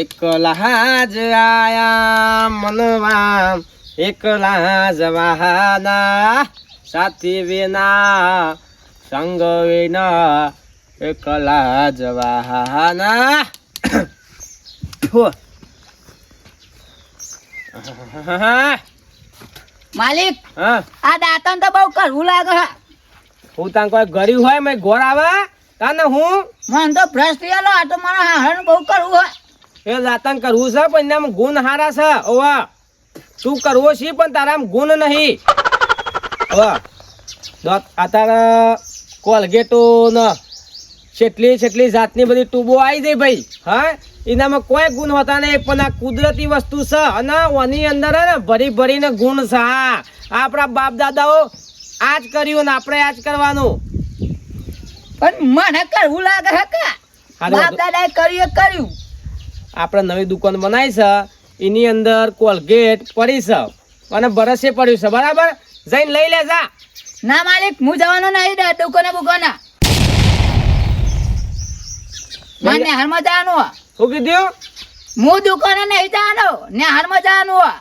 એકલા જ આયા મનવા એકલા જ વાહના સાથી વિના સંગ વિના એકલા જ વાહના. ફુ. માલિક હા. આ દાંતન તો બહુ કરવું લાગે હું તાન કોઈ ગરીબ હોય મેં ઘોર આવે? તાને હું? મને તો ભ્રષ્ટ થયેલો આ તો મારા હાહણ બહુ કરવું હોય. એ લાતન કરવું છે પણ એનામાં ગુણ હારા છે. ઓવા તું કરવો છે પણ તારામાં ગુણ નહીં. ઓવા આ અત્યારે કોલગેટો ન છેટલી છેટલી જાતની બધી ટ્યુબો આવી જાય ભાઈ. હા? એનામાં કોઈ ગુણ હોતા નહીં પણ આ કુદરતી વસ્તુ છે અને ઓની અંદર ને ભરી ભરીને ગુણ છે. હા આપણા બાપ દાદાઓ આ જ કર્યું ને આપણે આ જ કરવાનું. પણ મને કરવું લાગે છે કે? બાપ. દાદાએ કર્યું કર્યું. આપણે નવી દુકાન બનાવી છે એની અંદર કોલગેટ પડી છે અને બરસે પડ્યું છે. બરાબર? જઈને લઈ લે જા ના માલિક હું જવાનો નહીં દુકાને બુકાને મને નેહારમાં જવાનું. શું કીધું? હું દુકાને નહીં જવાનો નેહારમાં જવાનું હોય.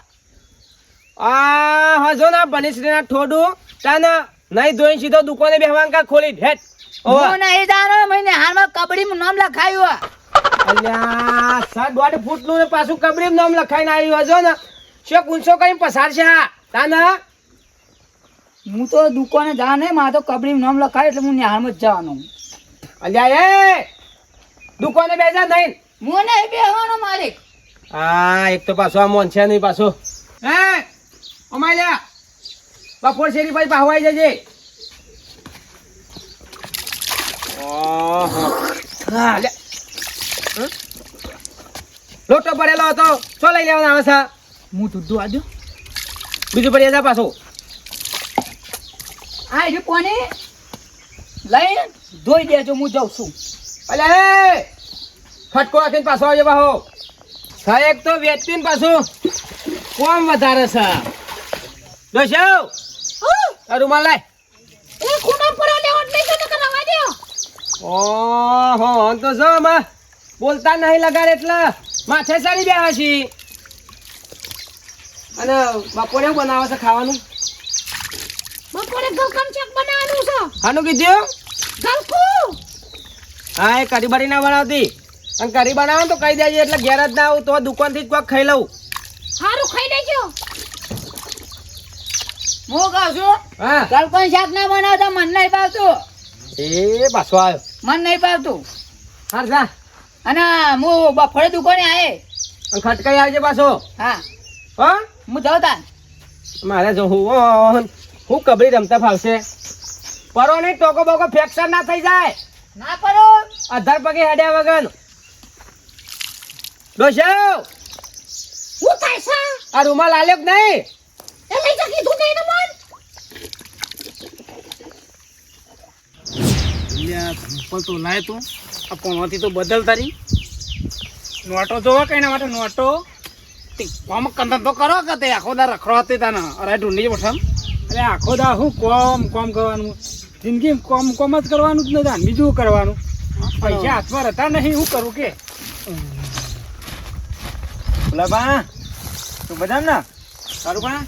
આ હજો ના બનીશ્રીના ઠોડું તાને નહીં ધોઈને સીધો દુકાને બેહવાનકા ખોલી હેટ હું નહીં જવાનો મેં નેહારમાં કબડ્ડીમાં નામ લખાયું. અલ્યા સા દોઢ ફૂટનું ને પાછું કબરી નામ લખાઈને આવ્યું હજો ને. શું ઊંચો કઈ પસાર છે તાના? હું તો દુકાને જા નહીં મારે તો કબડ્ડીમાં નામ લખાય એટલે હું નેહારમાં જ જવાનું. અલ્યા એ! દુકાને બેસા નહીં. હું નહીં બેહવાનો માલિક. હા એક તો પાછો આ મોન છે નહીં પાછો. હે? અમાય લ્યા. બપોર શેરી પછી પાહવાઈ જજે. ઓહો. હા લે. હં? લોટો પડેલો હતો. છો લઈ લેવાનો આવે સા હું દૂધ આજો બીજું પડી જા પાછો. આ એ કોને? લઈ ધોઈ દેજો હું જાઉં છું. અલે એ ફટકો રાખીને પાછો આવજો બાહો સાહેબ એક તો વેચતીને પાછું કોમ વધારે છે. આ રૂમાલ લાય. એ ખૂણા પરા લેવા નહીં તો ઓહો જો આમાં બોલતા નહીં લગાડ એટલે માથે ચડી ગયા છી. અને બપોરે શું બનાવે છે ખાવાનું? બપોરે ગલકમ ચેક બનાવવાનું છે. હાનું કીધું? ગલકુ હા એ કઢી બરી ના બનાવતી. અને કરી બનાવો તો કહી દેજે એટલે ઘેર જ ના આવું તો દુકાનથી જ કોક ખાઈ લઉં. સારું ખાઈ લેજો. હું કહું છું હા. ગલકમ શાક ના બનાવતા મન નહીં ભાવતું એ પાછો આવ્યો. મન નહીં ભાવતું હા જા. અને હું બફળે દુકાને આયે. અને ખટકાઈ આવજે પાછો. હા. હા? હું જાઉં તાન મારે જો હું. હું કબડી રમતા ફાવશે. પરો નહીં ટોકો બોકો ફ્રેક્ચર ના થઈ જાય. ના પરો. અધાર પગે હેડ્યા વગર. ડોસાવ હું થાય છે? આ રૂમાલ આલ્યો કે નહીં? એ લઈ જા કીધું નહીં મન. લ્યા ચંપલ તો લાય તું. આ પોણવાથી તો બદલ તારી. નોટો જોવા કઈ ના માટે નોટો? કોમ કંદન તો કરો કે તે આખો દા રખડો હતી તાને? અરે ઢૂંઢી પઠામ અરે આખો દા શું કોમ કોમ કરવાનું? જિંદગી કોમ કોમ જ કરવાનું જ નથી બીજું કરવાનું? પૈસા હાથમાં રહેતા નહીં હું કરું કે? ભોલાબા તું બધા ને તારું પણ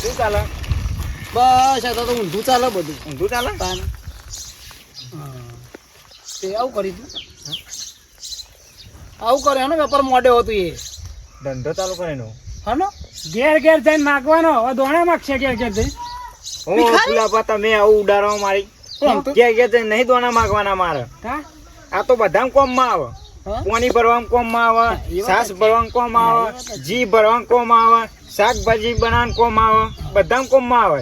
શું ચાલે? બસ આ તો ઊંધું ચાલે બધું. ઊંધું ચાલે? તે આવું કરી તું આવું કરે ને વેપાર મોડે હતું એ. ધંધો ચાલુ કરેનો હનો ઘેર ઘેર જઈને માગવાનો. હવે દોણા માગશે ઘેર ઘેર જઈને. હું? ભોલાબા તમે આવું ઉડાડવા મારી. તો. કે કે નહીં દોણા માગવાના મારે. આ તો બધા કોમમાં આવે? પાણી કોમ કોમમાં આવે સાસ વાત ભરવાનું કોમ આવે જી ભરવાનું કોમ આવે શાકભાજી બનાવવાનું કોમ આવે બધા કોમમાં આવે.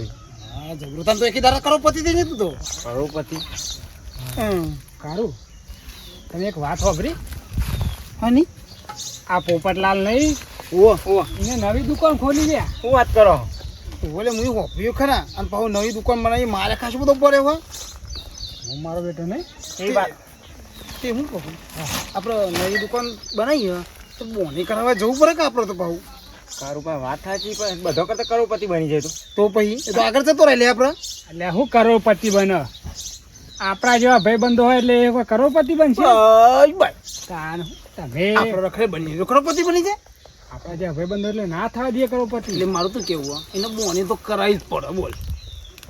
હા જબરું તને તો એકી દાડા કરોડપતિ થઈ જતું તો કરોડપતિ કારું? તમે એક વાત સાંભળી હની? આ પોપટલાલ નહીં? ઓ ઓ એને નવી દુકાન ખોલી લે શું વાત કરો? બોલે હું હોપ્યું ખરા? અને પાછું નવી દુકાન બનાવી મારે ખાસ બધો પડે હવે હું મારો બેટો નહીં. એ વાત. તે હું કહું? આપણે નવી દુકાન બનાવીએ તો બોની કરાવવા જવું પડે કે આપણે તો પાછું કારું પણ વાત સાચી પણ બધો કરતા કરોડપતિ બની જાય તો પછી એ તો આગળ જતો રહે લે આપણે. એટલે હું કરોડપતિ બને. આપણા જેવા ભાઈ બંધો હોય એટલે એ કરોડપતિ બનશે? તાન તમે આપણો રખડે બની કરોડપતિ બની જાય? આપણા જે ભાઈબંધો એટલે ના થવા દે કરોડપતિ. એટલે મારું તો કેવું એને બોની તો કરાવી જ પડે બોલ.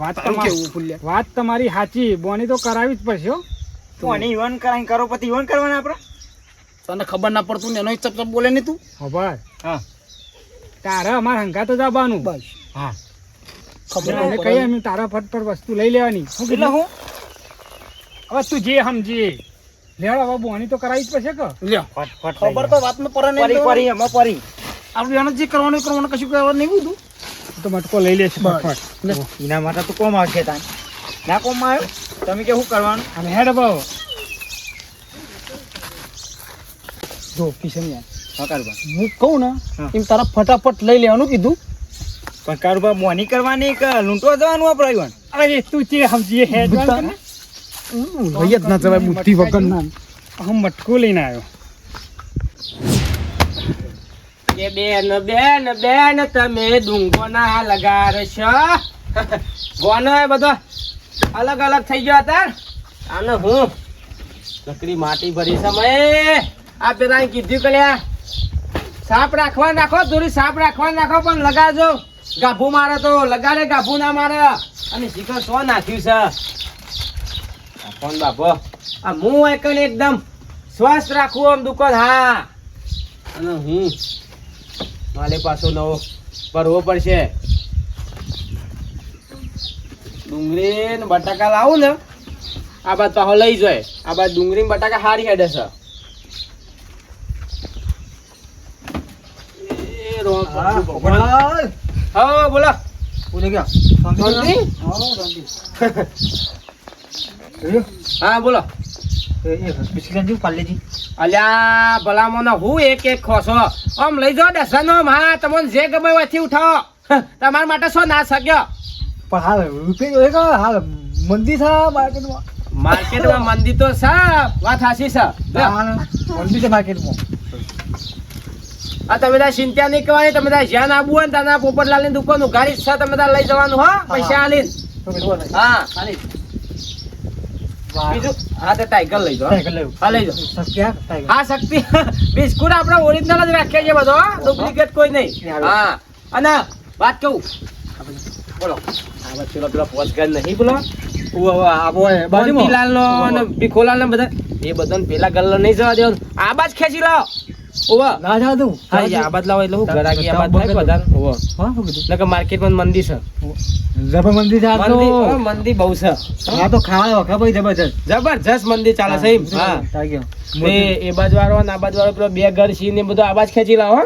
વાત તમારી કેવું ફૂલ્યા વાત તમારી સાચી બોની તો કરાવી જ પડશે હો. કોની કરાવી કરાઈ કરોડપતિ ઇવન કરવાના આપણે? તને ખબર ના પડતું ને એનો ચપ ચપ બોલે નહીં તું? ખબર હા. તારે અમારે હંકા તો જવાનું. બસ. હા. ખબર કહીએ અમે તારા ફટ પર વસ્તુ લઈ લેવાની. શું એટલે કીધું? હું? હવે તું જે સમજી. લેવડ હવે બોની તો કરાવી જ પડશે કે? લ્યો. ખબર તો વાતમાં પડે પરી પરી એમાં પરી. આપણે એને જે કરવાનું કરવાનું કશું કરવા નહીં બધું તો મટકો લઈ લેશે. ફટફટ એના માટે તો કોમ આવશે તાન. ના કોમ આવ્યો? તમે કે શું કરવાનું? અને હેડ ભાવ જો કિશન યાર. હું કહું ને એમ તારા ફટાફટ લઈ લેવાનું કીધું. પણ કારુબા મોની કરવાની કે લૂંટવા જવાનું આપણે અરે તું જે સમજીએ હેડ. ભાઈ જ ના જવાય બુદ્ધિ વગર ના હું મટકું લઈને આવ્યો. બેન બેન બેન તમે ડુંગો ના લગાડશો ગોનો એ બધો અલગ અલગ થઈ ગયો હતા. આને હું લકડી માટી ભરી સમય આ પેલા કીધું કલ્યા સાપ રાખવા નાખો દોરી સાપ રાખવા નાખો પણ લગાજો ગાભું મારે તો લગાડે ગાભું ના મારે. અને શિખર સો નાખ્યું છે. કોણ બાપો. આ હું એકન એકદમ? સ્વસ્થ રાખવું આમ દુકાન હા. અને હું મારે પાછો નવો ભરવો પડશે. ડુંગળી ને બટાકા લાવું ને આ બાદ પાછો લઈ જાય. આ બાદ ડુંગળી ને બટાકા હારી હેડે છે. એ રો- હા બોલો. શાંતિ? હા બોલો અલ્યા ભલામણ હું એક એક ખોસો? આમ લઈ જાઓ દસનો હા તમને જે ગમે ત્યાંથી ઉઠાવો. તમારા માટે શું ના શક્યો માર્કેટમાં. માર્કેટમાં મંદી તો સા વાત હાસી છે. માર્કેટમાં. આ તમે તાર ચિંતા નહીં કરવાની તમે તાર જ્યાં આબુ હોય ને તાના પોપટલાલની દુકાન ઉઘાડી છે તમે તાર લઈ જવાનું હો પૈસા આલીન. હા આલી બીજું હા તે ટાઈગર લઈ જાઓ હા. લઈ જાઓ હા શક્તિ. બિસ્કુટ આપણે ઓરિજિનલ જ રાખીએ છીએ બધો ડુપ્લિકેટ કોઈ નહીં. હા. અને વાત કહું. બોલો. આ વાત પેલો પેલો નહીં બોલો. મોતીલાલ નો ભીખોલાલ ને બધા. એ બધાને પેલા ગલ્લો નહીં જવા દેવાનું. આ બાજ ખેંચી લાવો ઓવા. હા આ લાવો એટલે હું આ થાય નકર માર્કેટમાં મંદી છે. મંદી મંદી બહુ છે. જબરજસ્ત મંદી ચાલે છે એમ. હા. તે એ બાજુ વાળો ને બાજુ વાળો પેલો બે ઘર સી ને બધું આવાજ ખેંચી લાવો હો.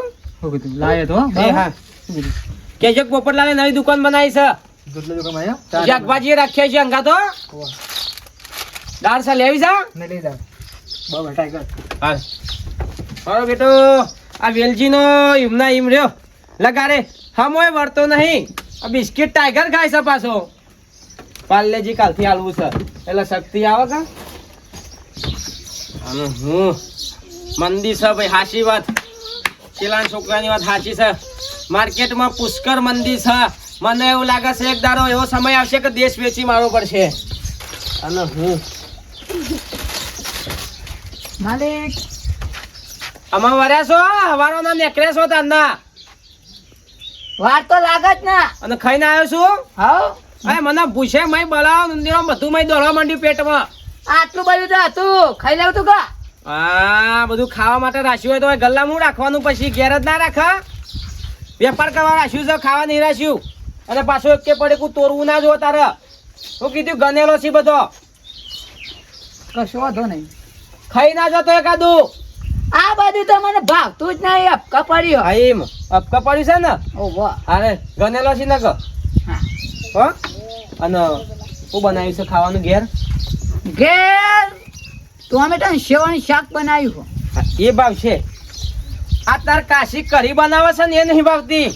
તો હા કેજક પોપટલાલે નવી દુકાન બનાવી છે? શાકભાજી રાખ્યા છે અંગા તો. દાળ સા લેવી હા. મારો બેટો, આ વેલજીનો એમના એમ રહ્યો. લગાડે. હમોય વળતો નહીં. આ બિસ્કિટ ટાઈગર ખાય છે પાછો. પાર્લેજી કાલથી હાલવું છે. એટલે શક્તિ આવે કા? અને હું મંદી છે ભાઈ, હાચી વાત. પેલા છોકરાની વાત સાચી છે. માર્કેટમાં પુષ્કર મંદી છે. મને એવું લાગે છે, એક દારો એવો સમય આવશે કે દેશ વેચી મારો પડશે. અને હું માલિક આમાં વર્યા છો? હવારો ના નેકળે છો તારના? વાર તો લાગે જ ના. અને ખાઈને આવ્યો છું? હાઉ અરે મને પૂછે મય બળાવ નંદીરો બધું મય દોડવા માંડ્યું પેટમાં. આટલું બધું તો હતું. ખાઈ લેવું તું કા? હા બધું ખાવા માટે રાખ્યું હોય તો ગલ્લા ગલ્લામાં રાખવાનું પછી? ઘેર જ ના રાખા વેપાર કરવા રાખ્યું છે ખાવા નહીં રાખ્યું. અને પાછું એક કે પડે કું તોરવું ના જો તારે. હું કીધું ગનેલો છે બધો. કશો વાંધો નહીં. ખાઈ ના જતો એકાદું. આ બધું તો મને ભાવતું જ નહીં અપકા પડ્યો. હા એમ. અપકા પડ્યું છે ને? ઓ વાહ. અરે ગનેલો છે ને ગ હા. અને શું બનાવ્યું છે ખાવાનું ઘેર? ઘેર ટોમેટા શેવાનું શાક બનાવ્યું એ ભાવ છે. આ તાર કાશી કરી બનાવે છે ને એ નહીં ભાવતી.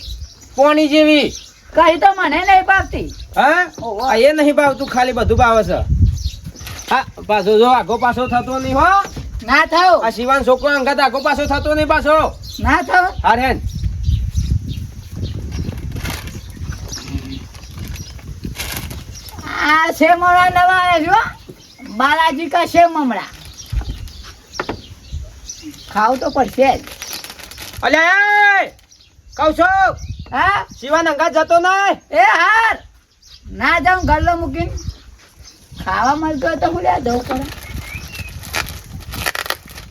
પોણી જેવી. કઈ તો મને નહીં ભાવતી. હા? એ નહીં ભાવતું ખાલી બધું ભાવે છે. હા પાછો જો આગો પાછો થતો નહીં હો. ના થાવ. આ શિવાન છોકરો અંગત આગો પાછો થતો નહીં પાછો. ના થાવ. હાર હેન. આ છે મમરા નવા આવ્યા છો બાલાજી કા છે મમરા. ખાવ તો પડશે જ. અલે કહું છું. હા? શિવાન અંગા જતો નહીં. એ હાર. ના જાઉં ગલ્લો મૂકીને. ખાવા મળતો તો હું લ્યા દઉં પડે.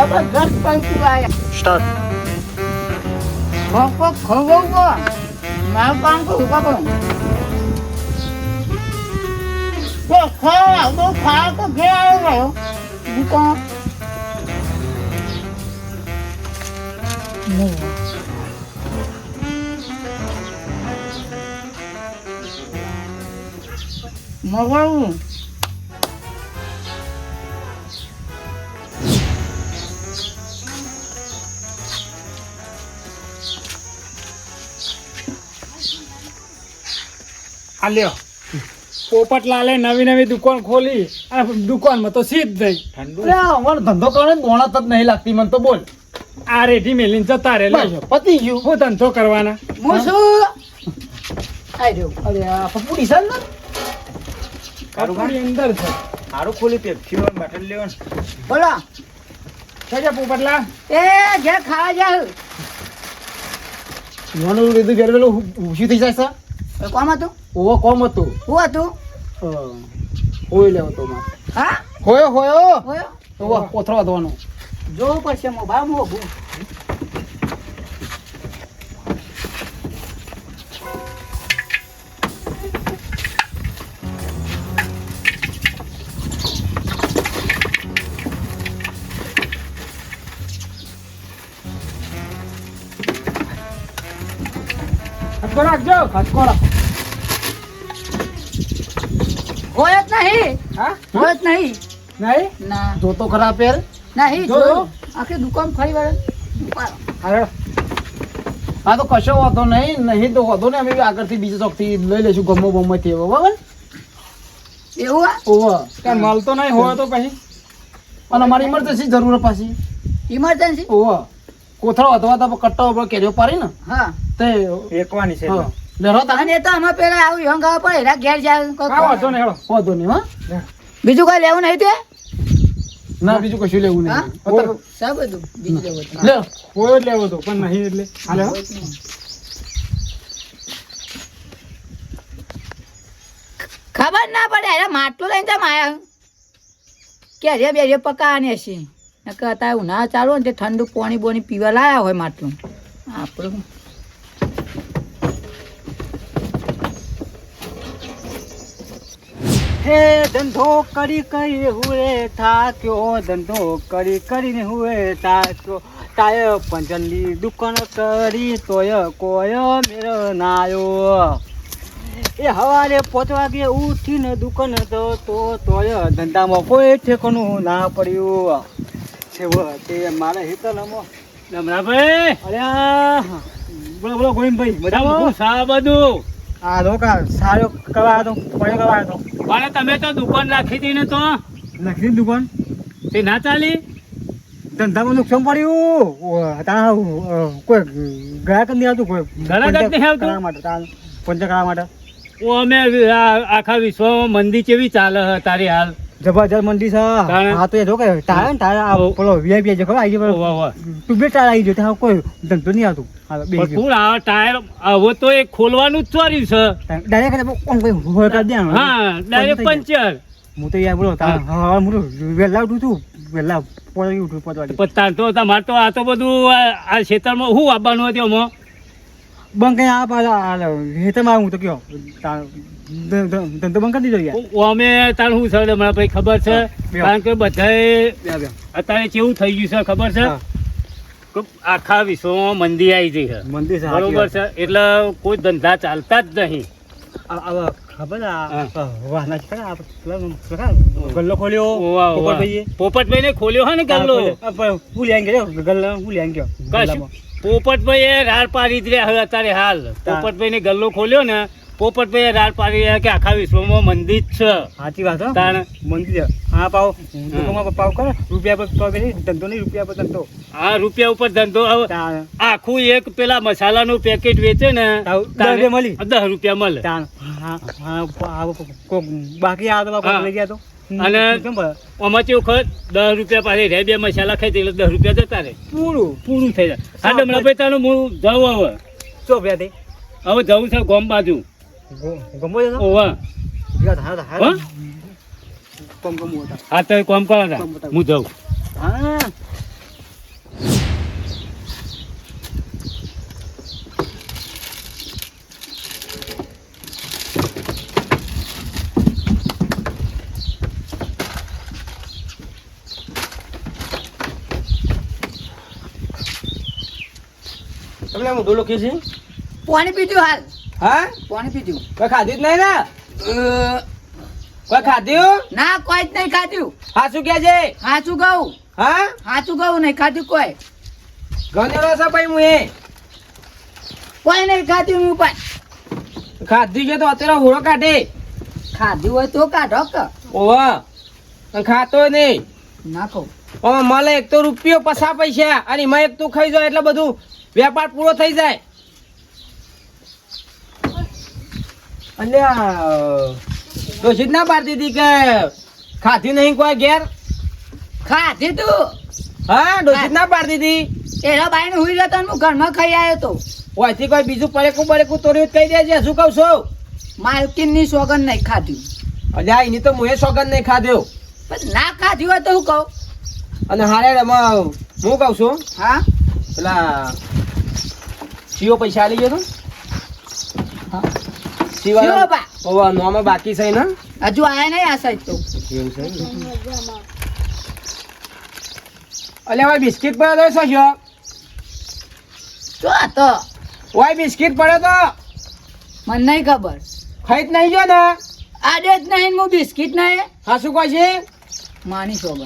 જબરદસ્ત પંક્તિ આયા સ્ટાર્ટ. ખોખો ગો મારું કામ કરું. કાપડું તો ખાવા તો ખાવા તો ઘેર આવ્યો રહ્યો દુકાન મગવાવું આ લ્યો. પોપટલાલે નવી નવી દુકાન ખોલી અને દુકાનમાં તો સીધ નહીં અમારો ધંધો કરવાનો દોણત જ નહીં લાગતી મને તો બોલ. આ રેઢી મેલીને જતા રે લેજો પતી ગયું. હું ધંધો કરવાના. હું શું આઈ રહ્યો. અરે આ પપ્પુ છે ને? કપડી અંદર છે. મારું ખોલી પેપ્સી બેટલ લેવાનું. બોલો છે કે પોપટલા? એ ઘેર ખાવા જાવ. યુવાનું લીધું ઘેર પેલું ઊંચી થઈ જાય છે કોમ હતું? ઓ કોમ હતું. હું હતું? હોય લેવો તો માં હા? હોયો હોયો? હોયો? તો કોથળો વધવાનો જોવું પડશે મોબાઈલ મોગું હટકો રાખજો. ખટકો રાખ. હોય જ નહીં. હા? હોય જ નહીં. નહીં? ના. જોતો ખરા પેર નહીં જો, આખી દુકાન ફરી વળે. હાલો હા તો કશો વાંધો નહીં. નહીં તો વાંધો નહીં. અમે આગળથી બીજી ચોકથી લઈ લઈશું ગમો બમો તે બરાબર? એવું ઓવો ત્યાં મળતો નહીં હોય તો પછી? અને અમારી ઇમરજન્સી જરૂર પાછી. ઇમરજન્સી ઓવો કોથળો અથવા તો કટ્ટો કેરીઓ પાડી ને. હા. તે એકવાની છે બીજું કઈ લેવું નહીં તે? ના બીજું કશું લેવું નહીં. લેવું તો. પણ નહીં એટલે. હાલે ખબર ના પડે અરે માટલું લઈને જમ આયા કેરીએ બેરીએ પકાવાની હશે. નકર અત્યારે ઉનાળા ચાલુ ને તે ઠંડુ પાણી બોણી પીવા લાયા હોય માટલું. આપણું હે ધંધો કરી કરી હુએ થાક્યો ધંધો કરી કરીને હુએ થાક્યો. તાય પંચનની દુકાન કરી તોય કોય મેળ નાયો. એ હવારે પાંચ વાગે ઉઠીને દુકાન જતો તોય ધંધામાં કોઈ ઠેકાણું ના પડ્યું. છેવટે મારા હિતલમાં રમણાભાઈ! અરે બોલો બોલો ગોવિંદભાઈ મજામાં હું સા બધું. આ રોકા સારો કરવા તો પડ્યો કરવા તો પણ તમે તો દુકાન રાખી હતી ને તો? લખી દુકાન? તે ના ચાલી? ધંધામાં નુકસાન પડ્યું. તા કોઈ ગ્રાહક નહીં આવતું કોઈ ગ્રાહક નહીં આવતું? માટે પંચર કરવા માટે. અમે આખા વિશ્વમાં મંદી કેવી ચાલે તારી હાલ? જબરજસ્ત મંડી છે? હા તો એ જો કે તારે ને તારે આ પેલો વીઆઈપી છે ખબર આવી ગયો. તું બે તારે આવી ગયો ત્યાં કોઈ ધંધો નહીં આવતું. બે પણ આ ટાયર હવે તો એ ખોલવાનું જ ચોર્યું છે. ડાયરેક્ટ કોણ કોઈ હોય કરી દે હા ડાયરેક્ટ પંચર. હું તો યાર બોલો હા. હું વહેલા ઉઠું છું. વહેલા પોતે ઉઠું તો તમારે તો આ તો બધું આ ખેતરમાં શું આવવાનું હતું બંધ કઈ આ પાછા હેતરમાં હું તો કયો ધંધો બંધ કરી દીધો અમે તાર શું છે મારા ભાઈ ખબર છે કારણ કે બધાએ અત્યારે કેવું થઈ ગયું છે ખબર છે આખા વિશ્વમાં મંદી આવી ગઈ છે મંદિર બરોબર છે એટલે કોઈ ધંધા ચાલતા જ નહીં પેલા ગલ્લો ખોલ્યો. પોપટભાઈ ને હે ને ગલ્લો ભૂલી પણ ગયો ગલ્લો ગયો. પોપટભાઈ એ રાડ પાડી જ રહ્યા હવે અત્યારે હાલ. પોપટભાઈ ને ગલ્લો ખોલ્યો ને પોપટભાઈ એ રાડ પાડી રહ્યા કે આખા વિશ્વમાં મંદિર છે. સાચી વાત તાણ મંદિર હા પાવ. પાવ કરો. રૂપિયા પર ધંધો નહીં રૂપિયા પર ધંધો. હા રૂપિયા ઉપર ધંધો. આખું એક પેલા મસાલાનું પેકેટ વેચે ને તારે મળી. દસ રૂપિયા મળે બાકી આ તો લઈ ગયા તો. અને- કેમ વખત દસ રૂપિયા પાસે રે બે મસાલા ખાઈ એટલે દસ રૂપિયા જતા રહે. પૂરું. પૂરું થઈ જાય. હા ડમણાભાઈ તારું હું જાઉં હવે. ચો રૂપિયા હવે જવું છે ગોમ બાજુ. ગમો ઓવા હા તો કોમ કરો હું જાઉં. હા. મોઢું લખ્યું છે? પાણી પીધું હાલ. હા? પાણી પીધું. કોઈ ખાધું જ નહીં ને? કોઈ ખાધ્યું? ના કોઈ જ નહીં ખાધ્યું હાચું કે છે? હાચું કહું. હા? હાચું કહું નહીં ખાધું કોઈ. ગણેલો છે ભાઈ હું એ કોઈ નહીં ખાધ્યું હું પણ. ખાધી છે તો અત્યારે હોળો કાઢે. ખાધું હોય તો કાઢો કે. ઓવા ખાતો નહીં. નાખો મળે એક તો રૂપિયો પસા પૈસા અને એમાં એક તું ખાઈ જાય એટલે બધું વેપાર પૂરો થઈ જાય. અલ્યા ડોશી ના પાડતી હતી કે ખાધી નહીં કોઈ ઘેર? ખાધી તું. હા ડોશી ના પાડતી હતી? એના બાઈને હુઈ રહ્યો ને હું ઘરમાં ખાઈ આવ્યો તો. ઓયથી કોઈ બીજું પરેકું બરેકું તોડ્યું કહી દેજે શું કહું છું? માલકીનની સોગન નહીં ખાધું. અલ્યા એની તો મુએ સોગંદ નહીં ખાધ્યો ના ખાધી હોય તો હું કહું. અને હારે હું કહું છું? હા? પેલા સીઓ પૈસા આલી ગયો તો. શિવા ઓવા નોમાં બાકી છે ને? હજુ આયા નહીં આ સાઈડ તો. એવું છે અલે અલ્યા ઓય બિસ્કિટ પડ્યો તો શું? શું હતો ઓય બિસ્કિટ પડ્યો તો? મને નહીં ખબર. જ નહીં જો ને? આડે જ નહીં હું બિસ્કિટ નહીં? હા શું કહે છે? માની સોગન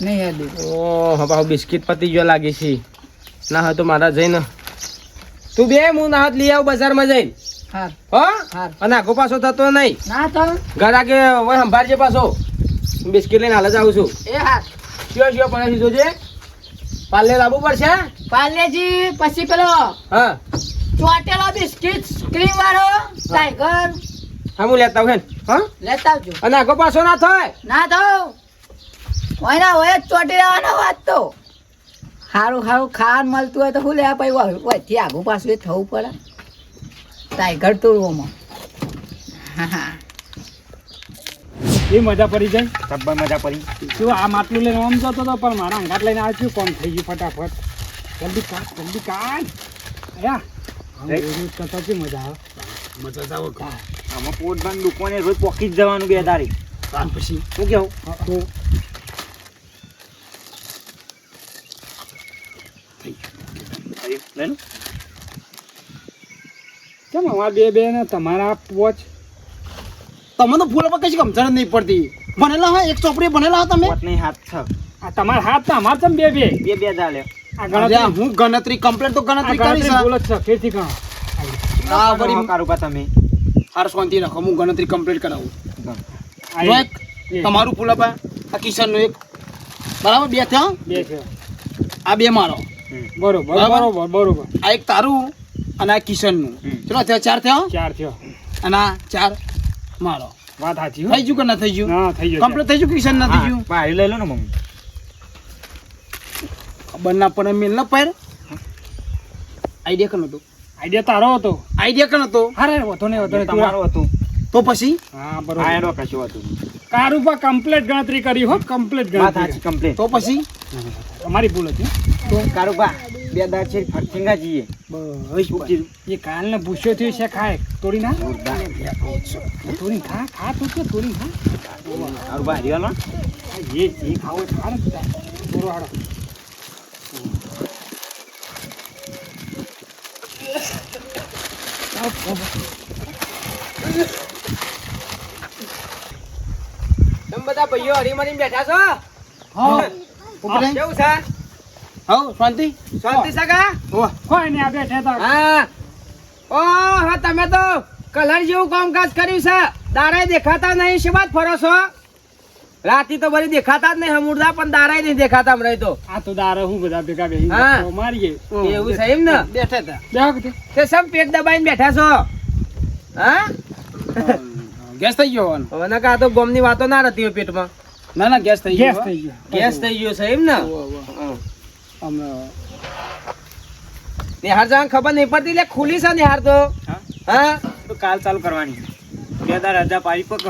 નહીં હેડું ઓ બાપુ બિસ્કિટ પતી ગયો લાગે છે. ના હોય તો મારા જઈને તું બે હું નાહત લઈ આવું બજારમાં જઈને. અને આખો પાછો થતો નહીં. ના તો ઘરા કે ઓય સંભાળજે પાછો. હું બિસ્કિટ લઈને હાલ જ આવું છું. એ હા શિયો શિયો પણ જોજે. પાલે લાવવું પડશે? પાલેજી પછી પેલો હા. ચોટેલો બિસ્કિટ ક્રીમ વાળો ટાઈગર હા હું લેતા આવું હા? લેતા આવજો. અને આખો પાછો ના થાય. ના તો હોય ના હોય ચોટી રહેવાનો વાત તો. સારું સારું ખાવાનું મળતું હોય તો શું લેવા પછી વયથી આગું પાછું એ થવું પડે. ટાઈગર તોડવામાં હા હા. એ મજા પડી જાય? સબ્બર મજા પડી. શું આ માટલું લઈને આમ જતો હતો? પણ મારા અંગાત લઈને આવ્યો કોમ થઈ ગયું ફટાફટ? જલ્દી કાઢ જલ્દી કાઢ. અહીંયા કરતા છે મજા આવે. મજા જાવ આમાં પોટ બંધ દુકાને રોજ પોકી જ જવાનું બે તારી પછી? શું કેવું? તો? કેમ અમારા બે બે ને તમારા પોચ તમે તો ફૂલ પર કશી સમજણ નહીં પડતી. ભણેલા હોય એક ચોપડી ભણેલા હોય તમે? નહીં હાથ છ. આ તમારા હાથ તો અમાર ચમ બે બે? બે બે ચાલે ગણતરી હું ગણતરી કમ્પ્લેટ તો ગણતરી કરી બોલો છે ફેરથી ગણો. આ વળી કારુબા તમે. હાર શાંતિ રાખો હું ગણતરી કમ્પ્લીટ કરાવું. એક. તમારું ફૂલ આ કિશનનું એક. બરાબર બે થયા? બે છે આ બે મારો. બરોબર બરોબર? બરોબર આ એક તારું અને આ કિશનનું. ચલો થયો ચાર થયો? ચાર થયો. અને આ ચાર મારો વાત સાચી. થઈ ગયું કે ના થઈ ગયું? હા થઈ ગયું. કમ્પ્લીટ થઈ ગયું કિશન ના થઈ ગયું? પાડી લઈ લો ને મમ્મી. ખબર ના પડે મેલ ના પાર આઈડિયા કનો હતો? આઈડિયા તારો હતો. આઈડિયા કનો હતો? અરે વધો ને વધો તમારો હતો. તો પછી? હા બરોબર. એનો કશું હતું. કારુબા કમ્પ્લીટ ગણતરી કરી હો કમ્પ્લીટ ગણતરી. કમ્પ્લીટ તો પછી? તમારી ભૂલ હતી કારુબા બે દાળ છે ફરફિંગા જઈએ. એ કાલ ને ભૂસ્યો થયો છે ખાય. તોડી ના તોડી ખા ખા તું કે તોડી ખા કારુબા હરિયાલો જે જે ખાવો ખા ને તું. તોડો હાડો તમે બધા ભાઈઓ હરીમરીને બેઠા છો? હા. કેવું છે? હવ શાંતિ? શાંતિ છે ઓહ કોઈ નહીં આ બેઠા હા. ઓ હા તમે તો કલર જેવું કામકાજ કર્યું છે. દારાય દેખાતા નહીં શું વાત ફરો છો? રાતી તો ભરી દેખાતા જ નહીં હમુરદા પણ દારાય નહીં દેખાતા રહી તો. આ તો દારા હું બધા ભેગા બેસી હા. મારીએ એવું છે એમ ને? બેઠા હતા. તે. સમ પેટ દબાઈને બેઠા છો? હા? ગેસ થઈ ગયો. હવે ના કા તો ગોમની વાતો ના રહેતી હોય પેટમાં. ના ના ગેસ થઈ ગેસ થઈ ગયો. ગેસ થઈ ગયો છે એમ ને? નિહાર જવાનું ખબર નહીં પડતી એટલે ખુલી છે નિહાર તો. હા? હા? તો કાલ ચાલુ કરવાની. બે દાર રજા પાડી પક.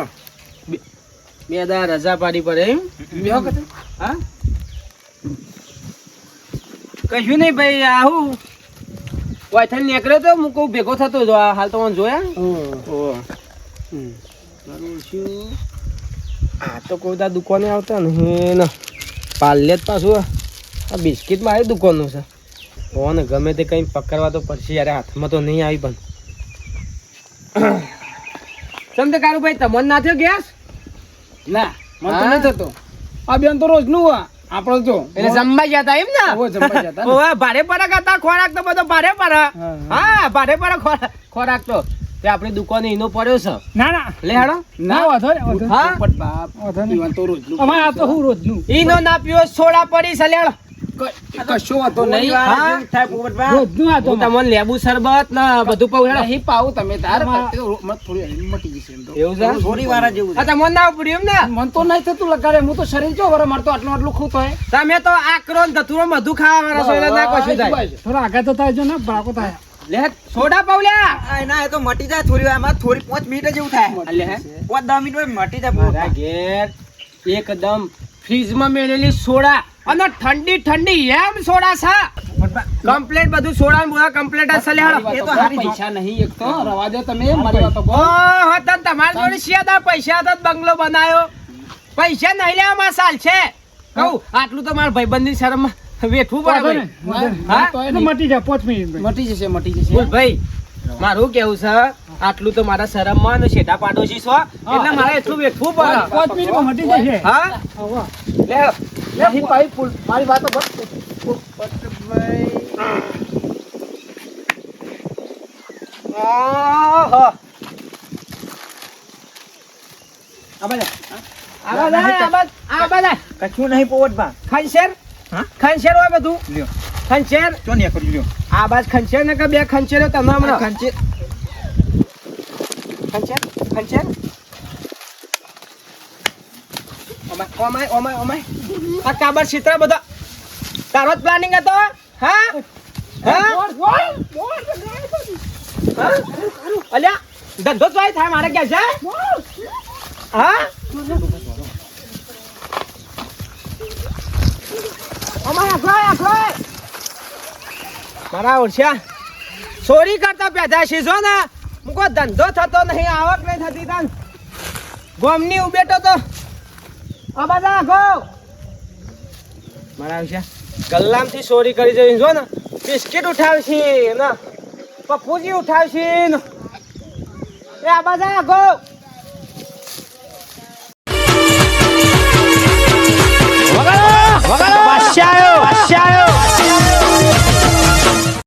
બે દા રજા પાડી પડે એમ? બે કે હા? કશું નહીં ભાઈ આવું. વાયથન નીકળ્યો તો હું કહું ભેગો થતો હતો. આ હાલ તો મને જોયા. આ તો કોઈ દુકાને આવતા નહીં ને. પાલ્લે જ પાછું. આ બિસ્કિટ આવી દુકાનનું છે. હો ગમે તે કંઈ પકડવા તો પડશે યાર હાથમાં તો નહીં આવી પણ. તે કારુભાઈ તમને ના થયો ગેસ? ના મને તો? નહીં થતો. આ બેન તો રોજનું આપણે જો એટલે જમવા ગયા હતા એમ ને? જમવા હતા ભારે પડે કરતા ખોરાક તો બધો ભારે પડે હા. હા. ભારે પડે ખોરાક ખોરાક તો. તે આપણી દુકાને એનો પડ્યો છે. ના ના. લે હાડો. ના વાંધો. હા? બાપ વાધો નહીં. તો રોજનું. અમાર આ તો હું રોજનું. ઈનો ના પીવો સોડા પડી છે લે હાડો. ક- કશો વાંધો નહીં. થાય પોપટભા રોજનું આ તો હું તમને લેબુ શરબત ને બધું પાઉં નહીં પાવું તમે તાર તમારા- તે તો મને થોડી મટી જશે એવું છે? થોડી વાર જ આ તમને ના પડ્યું ને. મન તો નહીં થતું લગાડે હું તો શરીર જો વરે મારે આટલું આટલું ખૂતો હોય. તમે તો આકરો ને ધતુરો બધું ખાવા વાળા છો એટલે ના કશું થાય. થોડા આગળ તો થાય છે ને બાળકો થાય. લે સોડા આ ના એ તો મટી જાય થોડી વારમાં થોડી પાંચ મિનિટ જેવું થાય. લે હે. પાંચ દસ મિનિટ મટી જાય. ઘેર એકદમ ફ્રીજમાં મેળેલી સોડા. અને ઠંડી ઠંડી એમ સોડા સા કમ્પ્લેટ બધું સોડા બોલા કમ્પ્લેટ જ છે લે હાલો. મારી એ તો હારી પૈસા નહીં એક તો રવા દો તમે મારી વાતો ઓ ઓહો તન તમારી જોડે શિયાદા પૈસા હતા? બંગલો બનાયો. પૈસા નહીં લેવામાં સાલ છે કહું આટલું તો મારા ભાઈબંધની શરમ વેઠવું પડે. હા? તો મટી જાય પાંચ મિનિટ મટી જશે મટી જશે. બોલ ભાઈ મારું કેવું છે? આટલું તો મારા શરમમાં ને શેઠા પાડોશી છો. એટલે મારે એટલું વેઠવું પડે. પાંચ મિનિટમાં મટી જશે. હા? લે નહીં પાઈ ફૂલ મારી વાતો કશું નહીં પોપટભા. ખંચેર ખંશેર ખંશેર હોય બધું? લ્યો. ખંશેર ચો ને કરી લ્યો. આ બાજ ખંશેર ને કે બે ખંચેરો તમે હમણાં. ખંશેર ખંશેર ખંચેર oh my oh my oh my આ કાબર ચિત્ર બધો. તારો જ પ્લાનિંગ હતો હા? હા? અલ્યા ધંધો ચોય થાય મારે ક્યાં છે? હા? અમાય આખલો આખલો. મારા ઓળખ્યા ચોરી કરતા પેદા શીશો જો ને. મુકો ધંધો થતો નહીં આવક નહીં થતી તન. ગોમની ઉબેટો તો આ બધા ગો મારા ઓળખ્યા ગલ્લામથી ચોરી કરી જઈ જો ને. બિસ્કિટ ઉઠાવશે ને? પપ્પુજી ઉઠાવશે ને? એ આ બધા ગો વગાડો. વગાડો.